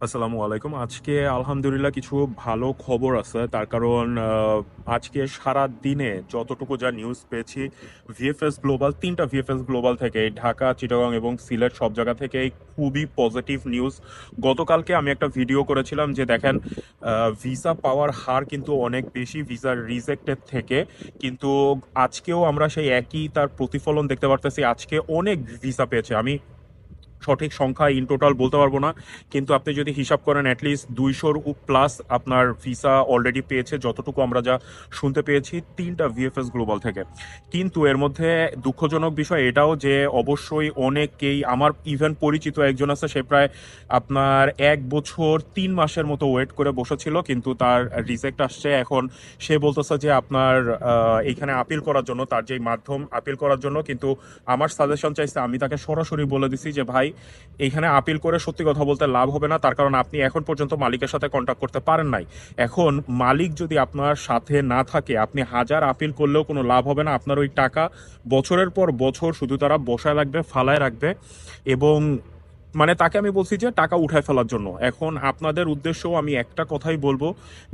আসসালামু আলাইকুম। আজকে আলহামদুলিল্লাহ কিছু ভালো খবর আছে। তার কারণ আজকে সারা দিনে যতটুকু যা নিউজ পেয়েছি ভিএফএস গ্লোবাল তিনটা ভিএফএস গ্লোবাল থেকে, ঢাকা চিটাগং এবং সিলেট সব জায়গা থেকে খুবই পজিটিভ নিউজ গতকালকে আমি একটা ভিডিও করেছিলাম যে দেখেন ভিসা পাওয়ার হার কিন্তু অনেক বেশি ভিসা রিজেক্টেড থেকে। কিন্তু আজকেও আমরা সেই একই তার প্রতিফলন দেখতে পারতেছি। আজকে অনেক ভিসা পেয়েছে। আমি সঠিক সংখ্যা ইন টোটাল বলতে পারব না, কিন্তু আপনি যদি হিসাব করেন অ্যাটলিস্ট দুইশোর প্লাস আপনার ভিসা অলরেডি পেয়েছে, যতটুকু আমরা যা শুনতে পেয়েছি, তিনটা ভিএফএস গ্লোবাল থেকে। কিন্তু এর মধ্যে দুঃখজনক বিষয় এটাও যে অবশ্যই অনেকেই আমার ইভেন পরিচিত একজন আছে, সে প্রায় আপনার এক বছর তিন মাসের মতো ওয়েট করে বসেছিল, কিন্তু তার রিজেক্ট আসছে। এখন সে বলতেছে যে আপনার এখানে আপিল করার জন্য, তার যেই মাধ্যম আপিল করার জন্য, কিন্তু আমার সাজেশন চাইছে, আমি তাকে সরাসরি বলে দিছি যে, ভাই এখানে আপিল করে সত্যি কথা বলতে লাভ হবে না, তার কারণ আপনি এখন পর্যন্ত মালিকের সাথে কন্ট্যাক্ট করতে পারেন নাই। এখন মালিক যদি আপনার সাথে না থাকে, আপনি হাজার আপিল করলেও কোনো লাভ হবে না। আপনার ওই টাকা বছরের পর বছর শুধু তারা বসায় রাখবে, ফালায় রাখবে এবং মানে তাকে আমি বলছি যে টাকা উঠায় ফেলার জন্য। এখন আপনাদের উদ্দেশ্য আমি একটা কথাই বলব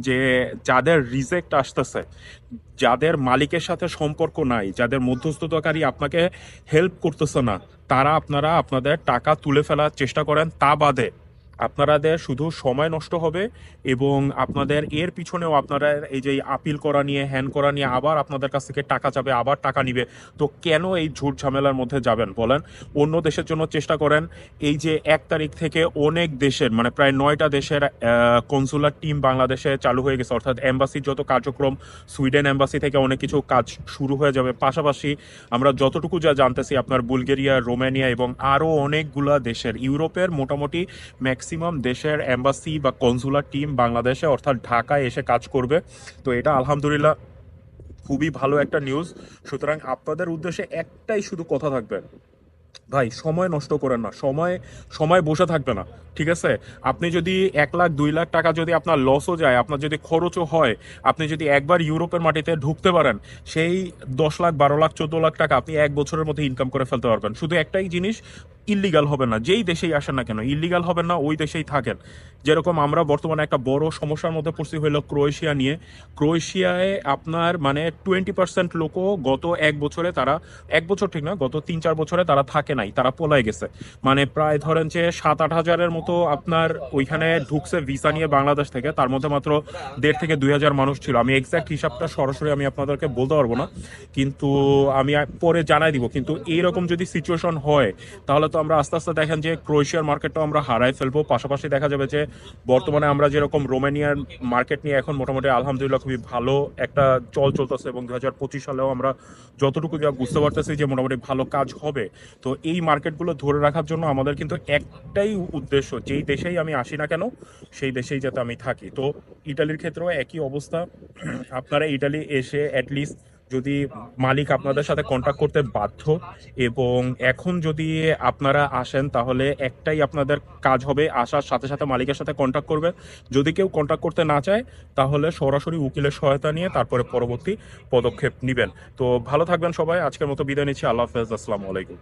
যে, যাদের রিজেক্ট আসতেছে, যাদের মালিকের সাথে সম্পর্ক নাই, যাদের মধ্যস্থতাকারী আপনাকে হেল্প করতেছে না, তারা আপনারা আপনাদের টাকা তুলে ফেলার চেষ্টা করেন, তা বাদে আপনাদের শুধু সময় নষ্ট হবে এবং আপনাদের এর পিছনেও আপনারা এই যে আপিল করা নিয়ে, হ্যান করা নিয়ে আবার আপনাদের কাছ থেকে টাকা যাবে আবার টাকা নিবে। তো কেন এই ঝুট ঝামেলার মধ্যে যাবেন বলেন? অন্য দেশের জন্য চেষ্টা করেন। এই যে এক তারিখ থেকে অনেক দেশের মানে প্রায় নয়টা দেশের কনসুলার টিম বাংলাদেশে চালু হয়ে গেছে। অর্থাৎ অ্যাম্বাসির যত কার্যক্রম সুইডেন এম্বাসি থেকে অনেক কিছু কাজ শুরু হয়ে যাবে। পাশাপাশি আমরা যতটুকু যা জানতেছি, আপনার বুলগেরিয়া, রোমানিয়া এবং আরও অনেকগুলা দেশের, ইউরোপের মোটামুটি ম্যাক্সিমাম দেশের এম্বাসি বা কনসুলার টিম বাংলাদেশে, অর্থাৎ ঢাকায় এসে কাজ করবে। তো এটা আলহামদুলিল্লাহ খুবই ভালো একটা নিউজ সুতরাং আপনাদের উদ্দেশ্যে একটাই শুধু কথা থাকবে। ভাই, সময় নষ্ট করেন না। সময় সময় বসে থাকবে না। ঠিক আছে? আপনি যদি এক লাখ, দুই লাখ টাকা যদি আপনার লসও যায়, আপনার যদি খরচও হয়, আপনি যদি একবার ইউরোপের মাটিতে ঢুকতে পারেন, সেই দশ লাখ, বারো লাখ, চোদ্দ লাখ টাকা আপনি এক বছরের মধ্যে ইনকাম করে ফেলতে পারবেন। শুধু একটাই জিনিস ইল্লিগাল হবেন না। যেই দেশেই আসেন না কেন ইল্লিগাল হবেন না, ওই দেশেই থাকেন। যেরকম আমরা বর্তমানে একটা বড় সমস্যার মধ্যে পড়ছি হইল ক্রোয়েশিয়া নিয়ে। ক্রোয়েশিয়ায় আপনার মানে টোয়েন্টি পার্সেন্ট লোকও গত এক বছরে তারা, এক বছর ঠিক না গত তিন চার বছরে তারা থাকে নাই, তারা পলায় গেছে। মানে প্রায় ধরেন যে সাত আট হাজারের মতো আপনার ওইখানে ঢুকছে ভিসা নিয়ে বাংলাদেশ থেকে, তার মধ্যে মাত্র দেড় থেকে দুই হাজার মানুষ ছিল। আমি এক্সাক্ট হিসাবটা সরাসরি আমি আপনাদেরকে বলতে পারব না, কিন্তু আমি পরে জানাই দিব। কিন্তু এইরকম যদি সিচুয়েশন হয়, তাহলে তো আমরা আস্তে আস্তে দেখেন যে ক্রোয়েশিয়ার মার্কেটটা আমরা হারাই ফেলব। পাশাপাশি দেখা যাবে যে বর্তমানে আমরা যেরকম রোমানিয়ার মার্কেট নিয়ে এখন মোটামুটি আলহামদুলিল্লাহ খুবই ভালো একটা চল চলতেছে এবং দু হাজার পঁচিশ সালেও আমরা যতটুকু যা বুঝতে পারতেছি যে মোটামুটি ভালো কাজ হবে। তো এই মার্কেটগুলো ধরে রাখার জন্য আমাদের কিন্তু একটাই উদ্দেশ্য, যেই দেশেই আমি আসি না কেন, সেই দেশেই যাতে আমি থাকি। তো ইটালির ক্ষেত্রেও একই অবস্থা। আপনারা ইটালি এসে অ্যাটলিস্ট যদি মালিক আপনাদের সাথে কন্ট্যাক্ট করতে বাধ্য এবং এখন যদি আপনারা আসেন, তাহলে একটাই আপনাদের কাজ হবে, আসার সাথে সাথে মালিকের সাথে কন্ট্যাক্ট করবে। যদি কেউ কন্ট্যাক্ট করতে না চায়, তাহলে সরাসরি উকিলের সহায়তা নিয়ে তারপরে পরবর্তী পদক্ষেপ নেবেন। তো ভালো থাকবেন সবাই, আজকের মতো বিদায় নিচ্ছি। আল্লাহ হাফেজ, আসসালামু আলাইকুম।